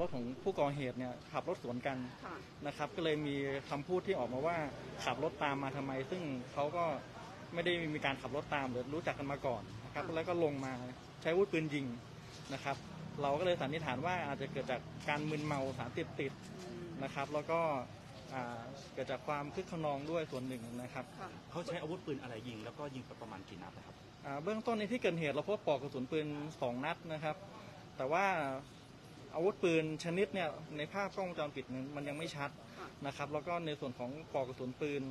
รถของผู้ก่อเหตุเนี่ยขับรถสวนกันค่ะนะครับ ก็เลยมีคำพูดที่ออกมาว่าขับรถตามมาทำไม ซึ่งเขาก็ไม่ได้มีการขับรถตามหรือรู้จักกันมาก่อนนะครับค่ะแล้วก็ลงมาใช้อาวุธปืนยิงนะครับ เราก็เลยสันนิษฐานว่าอาจจะเกิดจากการมึนเมาสารติดติดๆนะครับ แล้วก็อ่าเกิดจากความคึกขนองด้วยส่วนหนึ่งนะครับค่ะเขาใช้อาวุธปืนอะไรยิง แล้วก็ยิงไปประมาณกี่นัดนะครับอ่าเบื้องต้นในที่เกิดเหตุเราพบปลอกกระสุนปืนสองนัดนะครับ แต่ว่า อาวุธปืนชนิดเนี่ยในภาพกล้องวงจรปิดเนี่ยมันยังไม่ชัดค่ะนะครับ แล้วก็ในส่วนของปลอกกระสุนปืน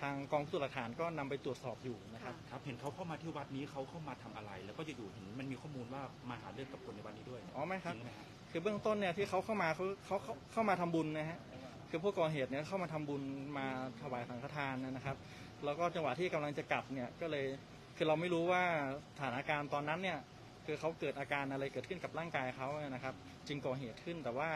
ทางกองพิสูจน์หลักฐานก็นำไปตรวจสอบอยู่นะครับค่ะครับเห็นเขาเข้ามาที่วัดนี้เขาเข้ามาทำอะไร แล้วก็อยู่ๆเห็นมันมีข้อมูลว่ามาหาเรื่องกับคนในวัดนี้ด้วยอ๋อไม่ครับ จงไหมครับ คือเบื้องต้นเนี่ยที่เขาเข้ามาเขาเขาเขาเข้ามาทำบุญนะฮะคือผู้ก่อเหตุเนี่ยเข้ามาทำบุญมาถวายสังฆทานนะครับ แล้วก็จังหวะที่กำลังจะกลับเนี่ยก็เลยคือเราไม่รู้ว่าสถานการณ์ตอนนั้นเนี่ย คือเขาเกิดอาการอะไรเกิดขึ้นกับร่างกายเขานะครับ จึงก่อเหตุขึ้นแต่ว่า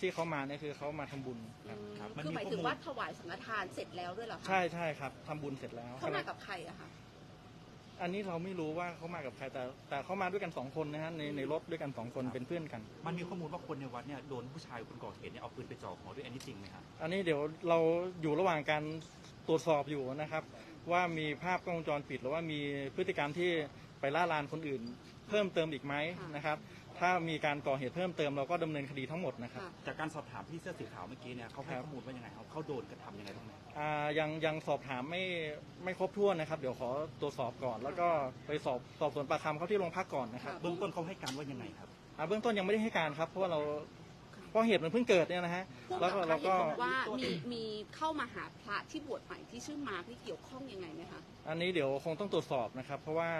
ที่เขามาเนี่ยคือเขามาทำบุญครับอืมครับมันคือมีหมายข้อถึงมูล ว่าถวายสังฆทานเสร็จแล้วด้วยเหรอคะใช่ใช่ครับทำบุญเสร็จแล้วเข้ามากับใครอะคะอันนี้เราไม่รู้ว่าเขามากับใครแต่แต่เขามาด้วยกันสองคนนะฮะในในรถด้วยกันสองคนเป็นเพื่อนกัน มันมีข้อมูลว่าคนในวัดเนี่ยโดนผู้ชายคนก่อเหตุเนี่ยเอาปืนไปจ่อหัวด้วยอันนี้จริงไหมครับ อันนี้เดี๋ยวเราอยู่ระหว่างการตรวจสอบอยู่นะครับ ว่ามีภาพกล้องวงจรปิดหรือว่ามีพฤติกรรมที่ ไปล่าลานคนอื่น เพิ่มเติมอีกไหมนะครับ ถ้ามีการก่อเหตุเพิ่มเติมเราก็ดำเนินคดีทั้งหมดนะครับค่ะจากการสอบถามพี่เสื้อสีขาวเมื่อกี้เนี่ยเขาให้ครับ ข้อมูลว่ายังไงครับเขาโดนกระทำยังไงบ้างไหมอ่ายังยังสอบถามไม่ไม่ครบถ้วนนะครับ เดี๋ยวขอตรวจสอบก่อน แล้วก็ไปสอบสอบสวนปากคำเขาที่โรงพักก่อนนะครับค่ะเบื้องต้นเขาให้การว่ายังไงครับ อ่าเบื้องต้นยังไม่ได้ให้การครับ เพราะว่าเราเพราะเหตุมันเพิ่งเกิดเนี่ยนะฮะผู้แล้วกับก็พเราระเห็ก็นบอกว่ามีมีเข้ามาหาพระที่บวชใหม่ที่ชื่อมาร์คที่เกี่ยวข้องยังไงไหมคะ อันนี้เดี๋ยวคงต้องตรวจสอบนะครับ เพราะว่า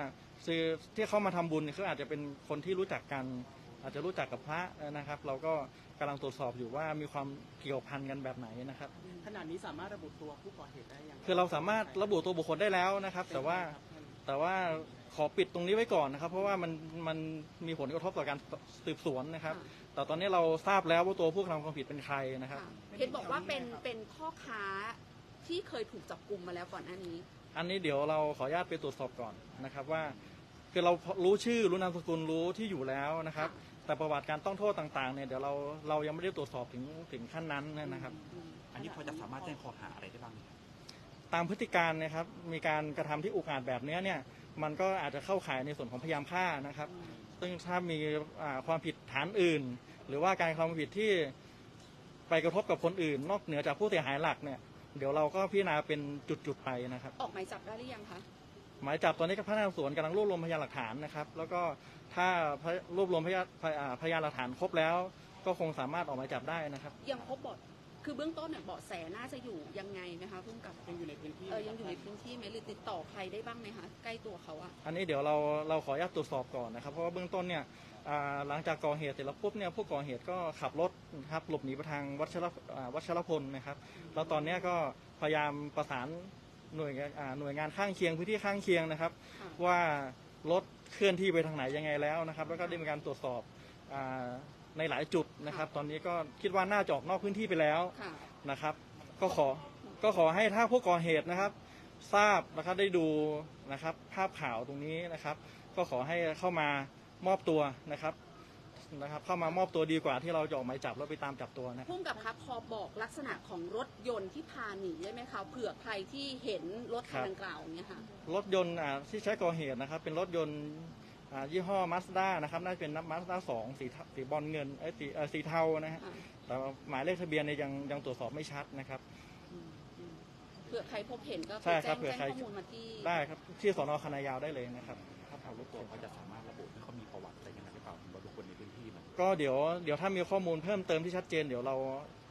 คือที่เขามาทำบุญเนี่ยเขาอาจจะเป็นคนที่รู้จักกันอาจจะรู้จักกับพระนะครับ เราก็กำลังตรวจสอบอยู่ว่ามีความเกี่ยวพันกันแบบไหนนะครับขณะนี้สามารถระบุตัวผู้ก่อเหตุได้ยังคือเราสามารถระบุตัวบุคคลได้แล้วนะครับ แต่ว่าแต่ว่าขอปิดตรงนี้ไว้ก่อนนะครับ เพราะว่ามันมันมีผลกระทบต่อการสืบสวนนะครับค่ะแต่ตอนนี้เราทราบแล้วว่าตัวผู้กระทำความผิดเป็นใครนะครับค่ะเห็นบอกว่าเป็นเป็นพ่อค้าที่เคยถูกจับกลุ่มมาแล้วก่อนหน้านี้ อันนี้เดี๋ยวเราขออนุญาตไปตรวจสอบก่อนนะครับว่า คือเรารู้ชื่อรู้นามสกุลรู้ที่อยู่แล้วนะครับ แต่ประวัติการต้องโทษต่างๆเนี่ยเดี๋ยวเราเรายังไม่ได้ตรวจสอบถึงถึงขั้นนั้นนะครับ อันนี้พอจะสามารถแจ้งข้อหาอะไรได้บ้างไหมครับตามพฤติการนะครับมีการกระทำที่อุกอาจแบบเนี้ยเนี่ยมันก็อาจจะเข้าข่ายในส่วนของพยายามฆ่านะครับ ซึ่งถ้ามีอ่าความผิดฐานอื่น หรือว่าการกระทำความผิดที่ไปกระทบกับคนอื่น นอกเหนือจากผู้เสียหายหลักเนี่ยเดี๋ยวเราก็พิจารณาเป็นจุดๆไปนะครับ ออกหมายจับได้หรือยังคะ หมายจับตอนนี้กับพนักงานสอบสวนกำลังรวบรวมพยานหลักฐานนะครับ แล้วก็ถ้ารวบรวมพยานพยอ่าพยานหลักฐานครบแล้ว ก็คงสามารถออกหมายจับได้นะครับ ยังพบเบาะคือเบื้องต้นเนี่ยเบาะแสน่าจะอยู่ยังไงไหมคะพุ่มกับยังอยู่ในพื้นที่เออยังอยู่ในพื้นที่ไหมหรือติดต่อใครได้บ้างไหมคะใกล้ตัวเขาอะอันนี้เดี๋ยวเราเราขออนุญาตตรวจสอบก่อนนะครับ เพราะว่าเบื้องต้นเนี่ยอ่าหลังจากก่อเหตุเสร็จแล้วปุ๊บเนี่ยผู้ก่อเหตุก็ขับรถนะครับหลบหนีไปทางวัชรอ่าวัชรพลนะครับ แล้วตอนเนี้ยก็พยายามประสาน หน่วยงานอ่าหน่วยงานข้างเคียงพื้นที่ข้างเคียงนะครับค่ะว่ารถเคลื่อนที่ไปทางไหนยังไงแล้วนะครับ แล้วก็ได้มีการตรวจสอบอาในหลายจุดนะครับ ตอนนี้ก็คิดว่าน่าจะออกนอกพื้นที่ไปแล้วค่ะ นะครับ ก็ขอก็ขอให้ถ้าผู้ก่อเหตุนะครับ ทราบนะครับได้ดูนะครับ ภาพข่าวตรงนี้นะครับ ก็ขอให้เข้ามามอบตัวนะครับ นะครับเข้ามามอบตัวดีกว่าที่เราจะออกหมายจับแล้วไปตามจับตัวนะครับพุ่มกับครับพอบอกลักษณะของรถยนต์ที่พาหนีได้ไหมคะเผื่อใครที่เห็นรถคันดังกล่าวเนี่ยค่ะรถยนต์อ่าที่ใช้ก่อเหตุนะครับ เป็นรถยนต์อ่ายี่ห้อมาสด้านะครับน่าจะเป็นมาสด้าสองสีเทาสีบอลเงินเอ้ยสีเอ่อสีเทานะฮะอ่าแต่ว่าหมายเลขทะเบียนเนี่ยยังยังตรวจสอบไม่ชัดนะครับอืมอืมเผื่อใครพบเห็นก็ใช่คือครัแจ้บงเผื่อแจ้งใคร ข้อมูลมาที่ ได้ครับที่สอนอคณะยาวได้เลยนะครับ ถ้าทางรู้ตัวเขาจะสามารถระบุว่าเขามีประวัติอะไรยังไง ก็เดี๋ยวเดี๋ยวถ้ามีข้อมูลเพิ่มเติมที่ชัดเจนเดี๋ยวเรา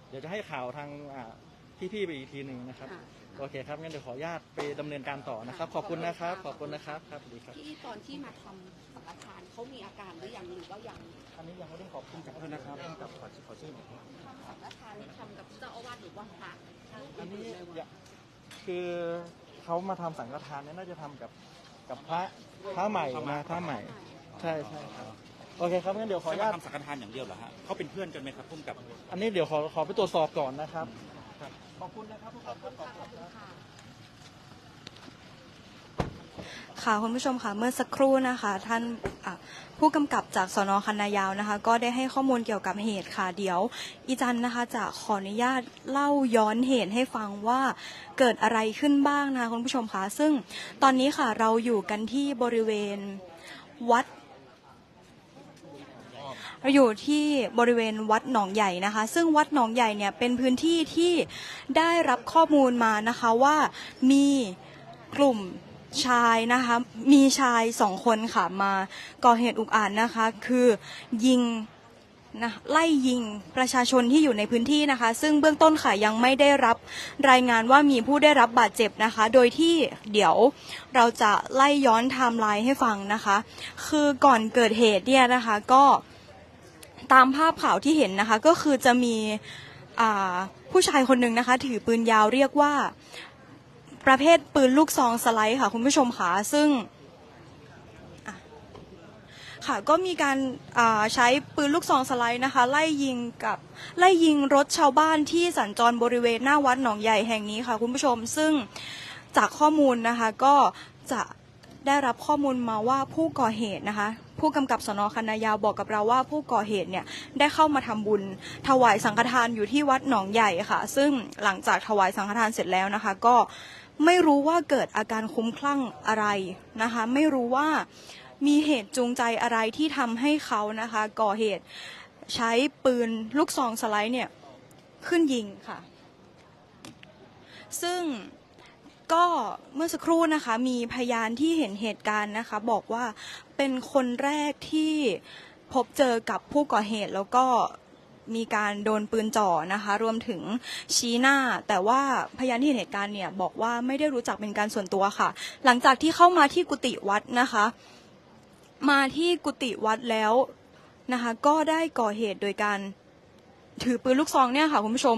เดี๋ยวจะให้ข่าวทางอ่าพี่ๆไปอีกทีหนึ่งนะครับ ค่ะ โอเคครับงั้นเดี๋ยวขออนุญาตไปดำเนินการต่อนะครับ ขอบคุณนะครับ ขอบคุณนะครับครับสวัสดีครับ ที่ตอนที่มาทำสังฆทานเขามีอาการหรือยังหรือว่ายังอันนี้ยังไม่ได้ขอบคุณขอบคุณนะครับกับขอขอชื่อหน่อยครับทำสังฆทานนี่ทำกับเจ้าอาวาสหรือว่าพระอันนี้อย่าคือเขามาทำสังฆทานเนี่ยน่าจะทำกับกับพระพระใหม่นะพระใหม่ ใช่ใช่ครับ โอเคครับงั้นเดี๋ยวขออใช้นุญามาต ทำสังฆทานอย่างเดียวเหรอฮะเขาเป็นเพื่อนกันไหมครับพุ่มกับ อันนี้เดี๋ยวขอขอไปตรวจสอบก่อนนะครับครับขอบคุณนะครับขอบคุณค่ะขอบคุณค่ะค่ะคุณผู้ชมค่ะเมื่อสักครู่นะคะ ท่านอะผู้กำกับจากสนคันนายาวนะคะ ก็ได้ให้ข้อมูลเกี่ยวกับเหตุค่ะเดี๋ยว อีจันนะคะจะขออนุญาตเล่าย้อนเหตุให้ฟังว่าเกิดอะไรขึ้นบ้างนะคะคุณผู้ชมค่ะซึ่งตอนนี้ค่ะเราอยู่กันที่บริเวณวัด เราอยู่ที่บริเวณวัดหนองใหญ่นะคะ ซึ่งวัดหนองใหญ่เนี่ยเป็นพื้นที่ที่ได้รับข้อมูลมานะคะว่ามีกลุ่มชายนะคะมีชายสองคนค่ะมาก่อเหตุอุกอาจนะคะ คือยิงนะไล่ยิงประชาชนที่อยู่ในพื้นที่นะคะ ซึ่งเบื้องต้นค่ะยังไม่ได้รับรายงานว่ามีผู้ได้รับบาดเจ็บนะคะ โดยที่เดี๋ยวเราจะไล่ย้อนไทม์ไลน์ให้ฟังนะคะ คือก่อนเกิดเหตุเนี่ยนะคะก็ ตามภาพข่าวที่เห็นนะคะ ก็คือจะมีผู้ชายคนหนึ่งนะคะ ถือปืนยาวเรียกว่าประเภทปืนลูกซองสไลด์ค่ะ คุณผู้ชมค่ะซึ่งค่ะก็มีการาใช้ปืนลูกซองสไลด์นะคะ ไล่ยิงกับไล่ยิงรถชาวบ้านที่สัญจรบริเวณหน้าวัดหนองใหญ่แห่งนี้ค่ะคุณผู้ชมซึ่งจากข้อมูลนะคะก็จะได้รับข้อมูลมาว่าผู้ก่อเหตุนะคะ ผู้กำกับสนคณะยาวบอกกับเราว่าผู้ก่อเหตุเนี่ยได้เข้ามาทำบุญ ถวายสังฆทานอยู่ที่วัดหนองใหญ่ค่ะ ซึ่งหลังจากถวายสังฆทานเสร็จแล้วนะคะ ก็ไม่รู้ว่าเกิดอาการคุ้มคลั่งอะไรนะคะ ไม่รู้ว่ามีเหตุจูงใจอะไรที่ทำให้เขานะคะ ก่อเหตุใช้ปืนลูกซองสไลด์เนี่ยขึ้นยิงค่ะ ซึ่ง ก็เมื่อสักครู่นะคะมีพยานที่เห็นเหตุการณ์นะคะ บอกว่าเป็นคนแรกที่พบเจอกับผู้ก่อเหตุแล้วก็มีการโดนปืนจ่อนะคะ รวมถึงชี้หน้า แต่ว่าพยานที่เห็นเหตุการณ์เนี่ยบอกว่าไม่ได้รู้จักเป็นการส่วนตัวค่ะ หลังจากที่เข้ามาที่กุฏิวัดนะคะ มาที่กุฏิวัดแล้วนะคะ ก็ได้ก่อเหตุโดยการถือปืนลูกซองเนี่ยค่ะคุณผู้ชม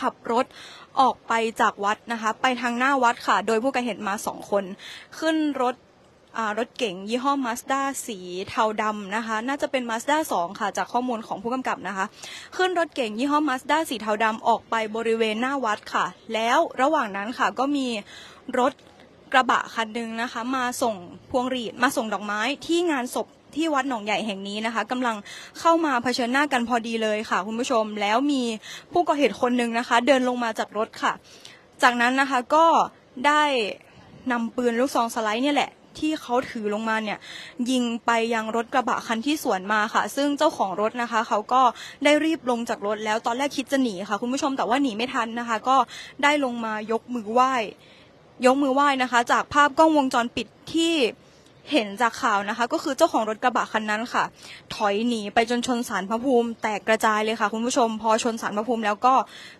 ขับรถ ออกไปจากวัดนะคะ ไปทางหน้าวัดค่ะ โดยผู้ก่อเหตุมาสองคน ขึ้นรถรถเก๋งยี่ห้อมาสด้าสีเทาดำนะคะ น่าจะเป็นมาสด้าสองค่ะ จากข้อมูลของผู้กำกับนะคะ ขึ้นรถเก๋งยี่ห้อมาสด้าสีเทาดำออกไปบริเวณหน้าวัดค่ะ แล้วระหว่างนั้นค่ะก็มีรถกระบะคันหนึ่งนะคะ มาส่งพวงหรีดมาส่งดอกไม้ที่งานศพ ที่วัดหนองใหญ่แห่งนี้นะคะกำลังเข้ามาเผชิญหน้ากันพอดีเลยค่ะ คุณผู้ชมแล้วมีผู้ก่อเหตุคนหนึ่งนะคะ เดินลงมาจากรถค่ะ จากนั้นนะคะก็ได้นำปืนลูกซองสไลด์เนี่ยแหละที่เขาถือลงมาเนี่ยยิงไปยังรถกระบะคันที่สวนมาค่ะ ซึ่งเจ้าของรถนะคะ เขาก็ได้รีบลงจากรถแล้วตอนแรกคิดจะหนีค่ะ คุณผู้ชมแต่ว่าหนีไม่ทันนะคะ ก็ได้ลงมายกมือไหว้ ยกมือไหว้นะคะ จากภาพกล้องวงจรปิดที่ เห็นจากข่าวนะคะ ก็คือเจ้าของรถกระบะคันนั้นค่ะ ถอยหนีไปจนชนสารพระภูมิ แตกกระจายเลยค่ะ คุณผู้ชม พอชนสารพระภูมิแล้วก็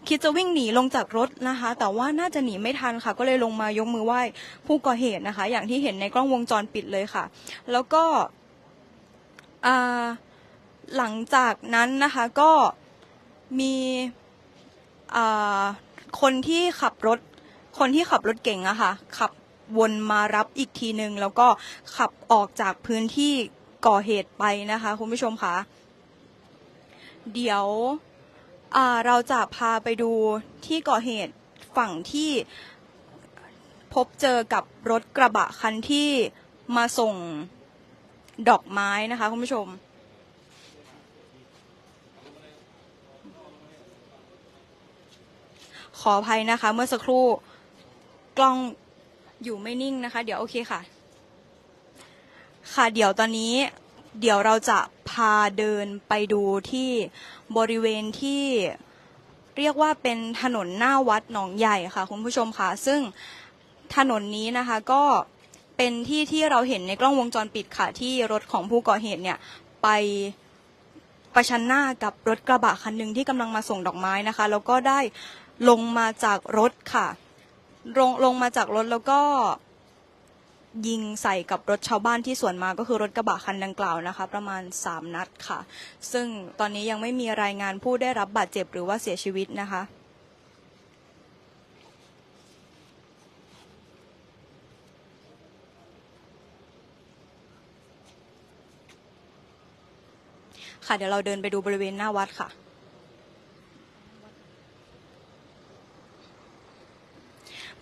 คิดจะวิ่งหนีลงจากรถนะคะ แต่ว่าน่าจะหนีไม่ทันค่ะ ก็เลยลงมายกมือไหว้ผู้ก่อเหตุนะคะ อย่างที่เห็นในกล้องวงจรปิดเลยค่ะ แล้วก็หลังจากนั้นนะคะก็มีคนที่ขับรถคนที่ขับรถเก่งอะค่ะขับ วนมารับอีกทีหนึ่งแล้วก็ขับออกจากพื้นที่ก่อเหตุไปนะคะคุณผู้ชมคะเดี๋ยวเราจะพาไปดูที่ก่อเหตุฝั่งที่พบเจอกับรถกระบะคันที่มาส่งดอกไม้นะคะคุณผู้ชม ขออภัยนะคะเมื่อสักครู่กล้อง อยู่ไม่นิ่งนะคะ เดี๋ยวโอเคค่ะ ค่ะเดี๋ยวตอนนี้ เดี๋ยวเราจะพาเดินไปดูที่บริเวณที่เรียกว่าเป็นถนนหน้าวัดหนองใหญ่ค่ะ คุณผู้ชมค่ะ ซึ่งถนนนี้นะคะก็เป็นที่ที่เราเห็นในกล้องวงจรปิดค่ะ ที่รถของผู้ก่อเหตุเนี่ยไปประชันหน้ากับรถกระบะคันหนึ่งที่กำลังมาส่งดอกไม้นะคะ แล้วก็ได้ลงมาจากรถค่ะ ลงลงมาจากรถแล้วก็ยิงใส่กับรถชาวบ้านที่สวนมาก็คือรถกระบะคันดังกล่าวนะคะ ประมาณ 3 นัดค่ะ ซึ่งตอนนี้ยังไม่มีรายงานผู้ได้รับบาดเจ็บหรือว่าเสียชีวิตนะคะ ค่ะเดี๋ยวเราเดินไปดูบริเวณหน้าวัดค่ะ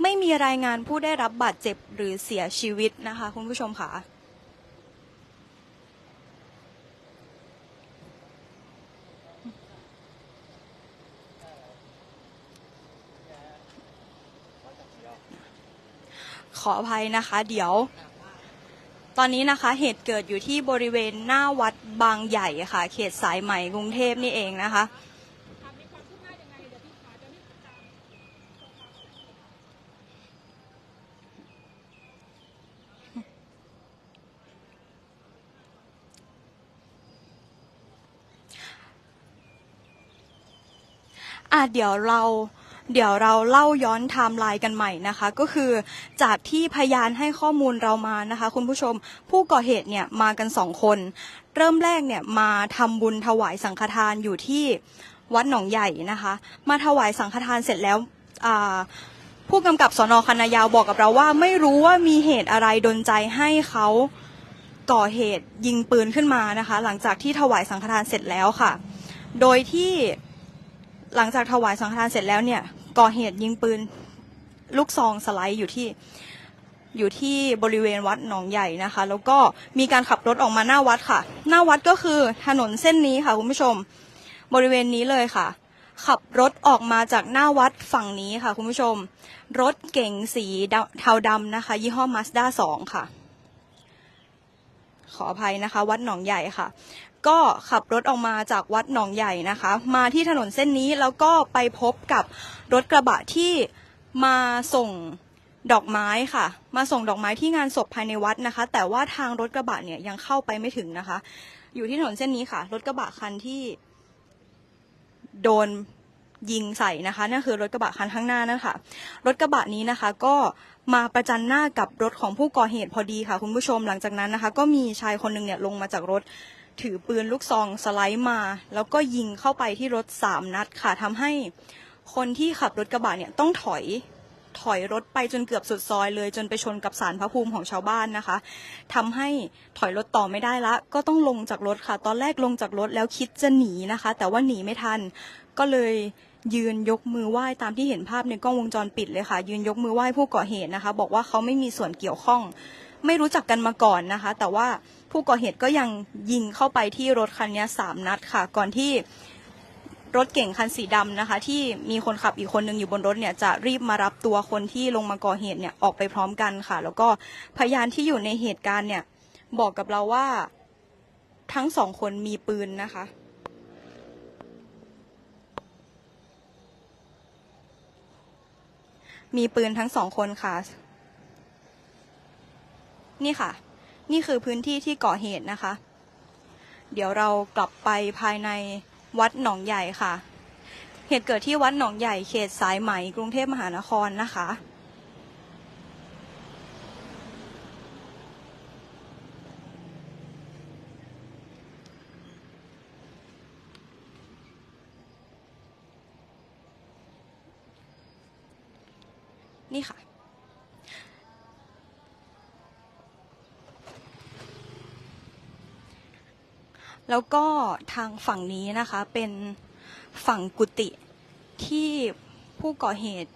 ไม่มีรายงานผู้ได้รับบาดเจ็บหรือเสียชีวิตนะคะคุณผู้ชมค่ะขออภัยนะคะเดี๋ยว ตอนนี้นะคะเหตุเกิดอยู่ที่บริเวณหน้าวัดบางใหญ่ค่ะ เขตสายใหม่กรุงเทพนี่เองนะคะ อะเดี๋ยวเราเดี๋ยวเราเล่าย้อนไทม์ไลน์กันใหม่นะคะ ก็คือจากที่พยานให้ข้อมูลเรามานะคะ คุณผู้ชมผู้ก่อเหตุเนี่ยมากันสองคน เริ่มแรกเนี่ยมาทำบุญถวายสังฆทานอยู่ที่วัดหนองใหญ่นะคะ มาถวายสังฆทานเสร็จแล้วผู้กำกับสนคณะยาวบอกกับเราว่าไม่รู้ว่ามีเหตุอะไรดนใจให้เขาก่อเหตุยิงปืนขึ้นมานะคะ หลังจากที่ถวายสังฆทานเสร็จแล้วค่ะ โดยที่ หลังจากถวายสังฆทานเสร็จแล้วเนี่ยก่อเหตุยิงปืนลูกซองสไลด์อยู่ที่อยู่ที่บริเวณวัดหนองใหญ่นะคะ แล้วก็มีการขับรถออกมาหน้าวัดค่ะ หน้าวัดก็คือถนนเส้นนี้ค่ะคุณผู้ชมบริเวณนี้เลยค่ะ ขับรถออกมาจากหน้าวัดฝั่งนี้ค่ะคุณผู้ชม รถเก๋งสีเทาดำนะคะ ยี่ห้อมาสด้าสองค่ะ ขออภัยนะคะ วัดหนองใหญ่ค่ะ ก็ขับรถออกมาจากวัดหนองใหญ่นะคะ มาที่ถนนเส้นนี้แล้วก็ไปพบกับรถกระบะที่มาส่งดอกไม้ค่ะ มาส่งดอกไม้ที่งานศพภายในวัดนะคะ แต่ว่าทางรถกระบะเนี่ยยังเข้าไปไม่ถึงนะคะ อยู่ที่ถนนเส้นนี้ค่ะ รถกระบะคันที่ โดนยิงใส่นะคะนั่นคือรถกระบะคันข้างหน้านั่นค่ะรถกระบะนี้นะคะ ก็ มาประจันหน้ากับรถของผู้ก่อเหตุพอดีค่ะคุณผู้ชมหลังจากนั้นนะคะ ก็มีชายคนหนึ่งเนี่ยลงมาจากรถถือปืนลูกซองสไลด์มา แล้วก็ยิงเข้าไปที่รถสามนัดค่ะทำให้คนที่ขับรถกระบะเนี่ยต้องถอยถอยรถไปจนเกือบสุดซอยเลยจนไปชนกับสารพระภูมิของชาวบ้านนะคะทำให้ถอยรถต่อไม่ได้ละ ก็ต้องลงจากรถค่ะ ตอนแรกลงจากรถแล้วคิดจะหนีนะคะ แต่ว่าหนีไม่ทัน ก็เลย ยืนยกมือไหว้ตามที่เห็นภาพในกล้องวงจรปิดเลยค่ะ ยืนยกมือไหว้ผู้ก่อเหตุนะคะ บอกว่าเขาไม่มีส่วนเกี่ยวข้อง ไม่รู้จักกันมาก่อนนะคะ แต่ว่าผู้ก่อเหตุก็ยังยิงเข้าไปที่รถคันนี้สามนัดค่ะ ก่อนที่รถเก่งคันสีดำนะคะ ที่มีคนขับอีกคนนึงอยู่บนรถเนี่ยจะรีบมารับตัวคนที่ลงมาก่อเหตุเนี่ยออกไปพร้อมกันค่ะ แล้วก็พยานที่อยู่ในเหตุการณ์เนี่ยบอกกับเราว่าทั้งสองคนมีปืนนะคะ มีปืนทั้งสองคนค่ะ นี่ค่ะ นี่คือพื้นที่ที่ก่อเหตุนะคะ เดี๋ยวเรากลับไปภายในวัดหนองใหญ่ค่ะ เหตุเกิดที่วัดหนองใหญ่เขตสายไหมกรุงเทพมหานครนะคะ นี่ค่ะ แล้วก็ทางฝั่งนี้นะคะเป็นฝั่งกุฏิที่ผู้ก่อเหตุ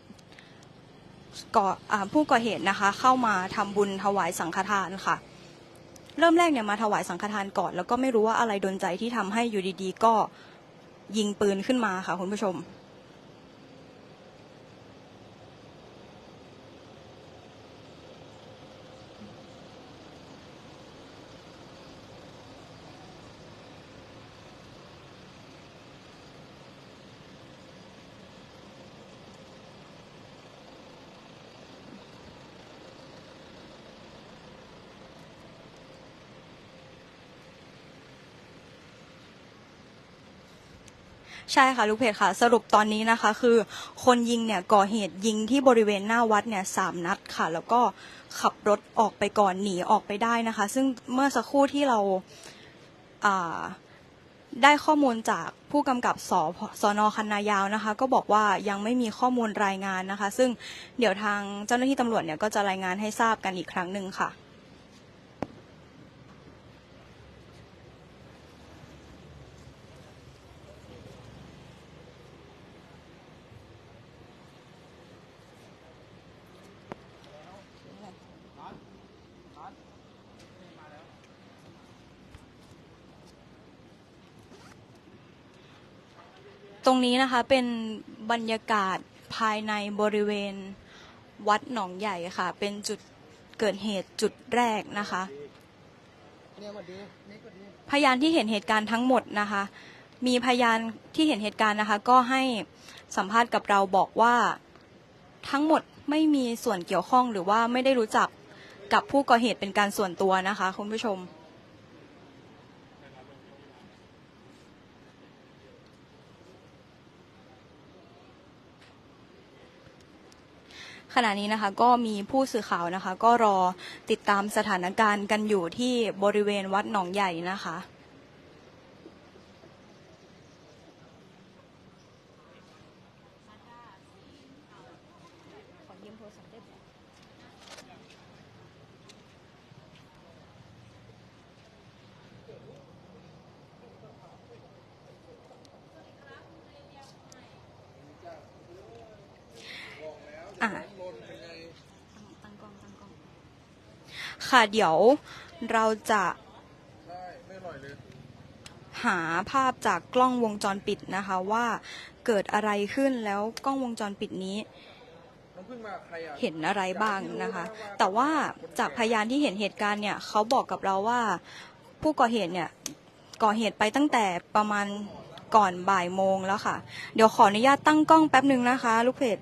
ก่อผู้ก่อเหตุนะคะ เข้ามาทำบุญถวายสังฆทานค่ะ เริ่มแรกเนี่ยมาถวายสังฆทานก่อน แล้วก็ไม่รู้ว่าอะไรดนใจที่ทำให้อยู่ดีๆ ก็ยิงปืนขึ้นมาค่ะคุณผู้ชม ใช่ค่ะลูกเพจค่ะ สรุปตอนนี้นะคะ คือคนยิงเนี่ยก่อเหตุยิงที่บริเวณหน้าวัดเนี่ยสามนัดค่ะ แล้วก็ขับรถออกไปก่อนหนีออกไปได้นะคะ ซึ่งเมื่อสักครู่ที่เราอ่าได้ข้อมูลจากผู้กำกับสสนคันนายาวนะคะ ก็บอกว่ายังไม่มีข้อมูลรายงานนะคะ ซึ่งเดี๋ยวทางเจ้าหน้าที่ตำรวจเนี่ยก็จะรายงานให้ทราบกันอีกครั้งหนึ่งค่ะ รงนี้นะคะเป็นบรรยากาศภายในบริเวณวัดหนองใหญ่ค่ะ เป็นจุดเกิดเหตุจุดแรกนะคะ พยานที่เห็นเหตุการณ์ทั้งหมดนะคะ มีพยานที่เห็นเหตุการณ์นะคะ ก็ให้สัมภาษณ์กับเราบอกว่าทั้งหมดไม่มีส่วนเกี่ยวข้องหรือว่าไม่ได้รู้จักกับผู้ก่อเหตุเป็นการส่วนตัวนะคะคุณผู้ชม ขณะนี้นะคะก็มีผู้สื่อข่าวนะคะ ก็รอติดตามสถานการณ์กันอยู่ที่บริเวณวัดหนองใหญ่นะคะ ค่ะเดี๋ยวเราจะหาภาพจากกล้องวงจรปิดนะคะว่าเกิดอะไรขึ้นแล้วกล้องวงจรปิดนี้ เห็นอะไรบ้างนะคะ แต่ว่าจากพยานที่เห็นเหตุการณ์เนี่ยเขาบอกกับเราว่าผู้ก่อเหตุเนี่ยก่อเหตุไปตั้งแต่ประมาณก่อนบ่ายโมงแล้วค่ะ เดี๋ยวขออนุญาตตั้งกล้องแป๊บหนึ่งนะคะ ลูกเพจ